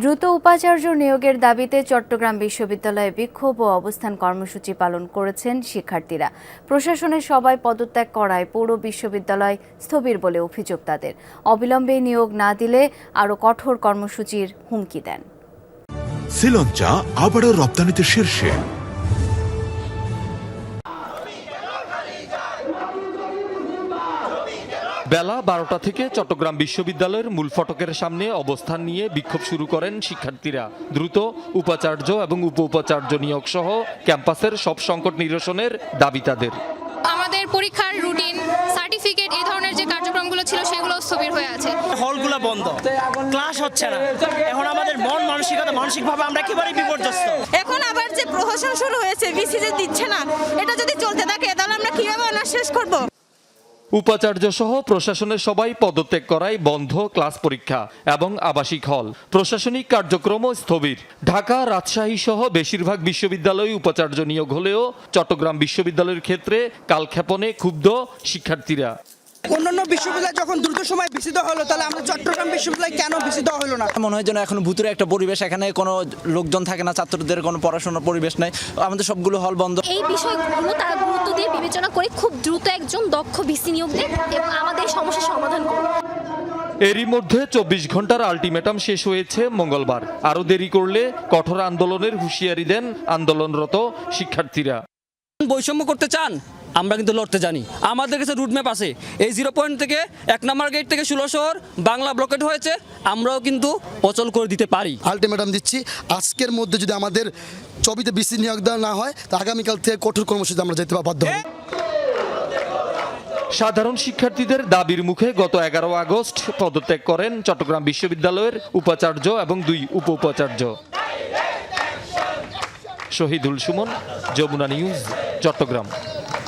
দ্রুত উপাচার্য নিয়োগের দাবিতে চট্টগ্রাম বিশ্ববিদ্যালয়ে বিক্ষোভ ও অবস্থান কর্মসূচি পালন করেছেন শিক্ষার্থীরা। প্রশাসনের সবাই পদত্যাগ করায় পৌর বিশ্ববিদ্যালয় স্থবির বলে অভিযোগ তাদের। অবিলম্বে নিয়োগ না দিলে আরও কঠোর কর্মসূচির হুমকি দেন। শ্রীলঞ্চা আবারও রপ্তানিতে শীর্ষে। বেলা বারোটা থেকে চট্টগ্রাম বিশ্ববিদ্যালয়ের মূল ফটকের সামনে অবস্থান নিয়ে বিক্ষোভ শুরু করেন শিক্ষার্থীরা। দ্রুত উপাচার্য এবং উপ উপাচার্য নিয়োগ সহ ক্যাম্পাসের সব সংকট নিরসনের দাবি তাদের। আমাদের পরীক্ষার রুটিন সার্টিফিকেট এই ধরনের যে কার্যক্রমগুলো ছিল সেগুলো স্থবির হয়ে আছে। হলগুলো বন্ধ। ক্লাস হচ্ছে না। এখন আমাদের মন মানসিকতা মানসিকভাবে আমরা একেবারে বিপর্যস্ত। এখন আবার যে প্রহসন শুরু হয়েছে বিসি যে দিচ্ছে না। এটা যদি চলতে থাকে তাহলে আমরা কীভাবে অনার্স শেষ করব? উপাচার্য সহ প্রশাসনের সবাই পদত্যাগ করায় বন্ধ ক্লাস পরীক্ষা এবং আবাসিক হল। প্রশাসনিক কার্যক্রমও স্থবির। ঢাকা, রাজশাহী সহ বেশিরভাগ বিশ্ববিদ্যালয় উপাচার্য নিয়োগ হলেও চট্টগ্রাম বিশ্ববিদ্যালয়ের ক্ষেত্রে কালক্ষেপণে ক্ষুব্ধ শিক্ষার্থীরা। অন্যান্য বিশ্ববিদ্যালয় যখন দ্রুত সময় দেওয়া হলো তাহলে আমরা চট্টগ্রাম বিশ্ববিদ্যালয় কেন দেওয়া হলো না? মনে হয় যেন এখন ভুতুরে একটা পরিবেশ এখানে কোনো লোকজন থাকে না ছাত্রদের কোনো পড়াশোনার পরিবেশ নাই আমাদের সবগুলো হল বন্ধ। এই বিষয়গুলো তারা গুরুত্ব দিয়ে বিবেচনা করে খুব দ্রুত একজন দক্ষ ভিসি নিয়োগ দেন এবং আমাদের সমস্যার সমাধান করুন। এরই মধ্যে চব্বিশ ঘণ্টার আলটিমেটাম শেষ হয়েছে মঙ্গলবার। আরও দেরি করলে কঠোর আন্দোলনের হুঁশিয়ারি দেন আন্দোলনরত শিক্ষার্থীরা। বৈষম্য করতে চান? আমরা কিন্তু লড়তে জানি। আমাদের কাছে রুটম্যাপ আছে। এই জিরো পয়েন্ট থেকে এক নম্বর গেট থেকে ষোলো শহর বাংলা ব্লকেট হয়েছে আমরাও কিন্তু অচল করে দিতে পারি। আলটিমেটাম দিচ্ছি আজকের মধ্যে যদি আমাদের ছবিতে বিসি নিয়োগ দেওয়া না হয় তা আগামীকাল থেকে কঠোর কর্মসূচি আমরা যেতে বাধ্য হব। সাধারণ শিক্ষার্থীদের দাবির মুখে গত এগারো আগস্ট পদত্যাগ করেন চট্টগ্রাম বিশ্ববিদ্যালয়ের উপাচার্য এবং দুই উপ উপাচার্য শহীদুল সুমন যমুনা নিউজ চট্টগ্রাম।